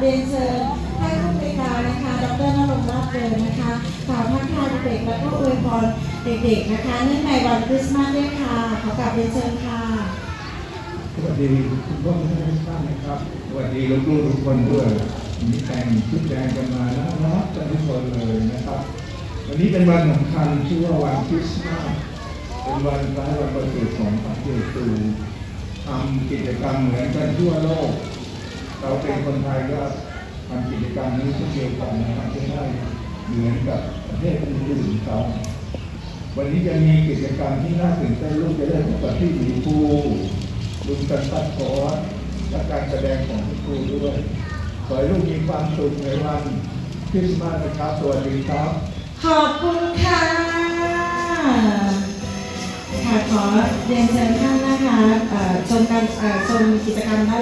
เรียนเชิญให้ผู้บริการนะคะดรนรงค์ราชเดินนะคะกล่าวทักทายเด็กๆแล้วก็อวยพรเด็กๆนะคะเนื่องในวันคริสต์มาสด้วยค่ะขอกลับเรียนเชิญค่ะสวัสดีคุณพ่อคุณแม่ท่านนะครับสวัสดีลูกๆทุกคนด้วยมีแต่งชุดแดงกันมานะรักกันทุกคนเลยนะครับ วันนี้เป็นวันสำคัญชื่อว่าวันคริสต์มาสเป็นวันคล้ายวันประสูติของพระเยซูทำกิจกรรมเหมือนกันทั่วโลก เป็นคนไทยก็ทำกิจกรรมนี้เช่นเดียวกันนะครับจะได้เหมือนกับประเทศอื่นๆเขาวันนี้จะมีกิจกรรมที่น่าตื่นเต้นลูกจะได้พบกับพี่หมีภูลุงกันตัดคอร์สและการแสดงของคุณครูด้วยขอให้ลูกมีความสุขในวันคริสต์มาสนะครับสวัสดีครับ ขอบคุณค่ะค่ะขอเรียนเชิญท่านนะคะชมการชมกิจกรรมด้าน